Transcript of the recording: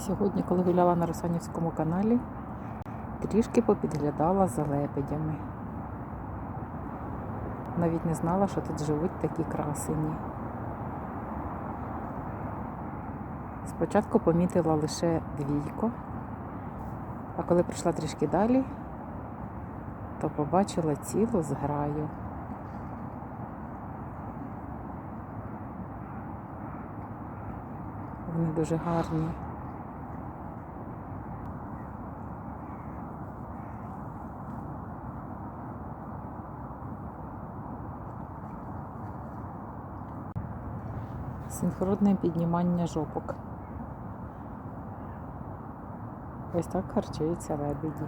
Сьогодні, коли гуляла на Русанівському каналі, трішки попідглядала за лебедями. Навіть не знала, що тут живуть такі красені. Спочатку помітила лише двійко, а коли прийшла трішки далі, то побачила цілу зграю. Вони дуже гарні. Синхронне піднімання жопок. Ось так харчуються лебеді.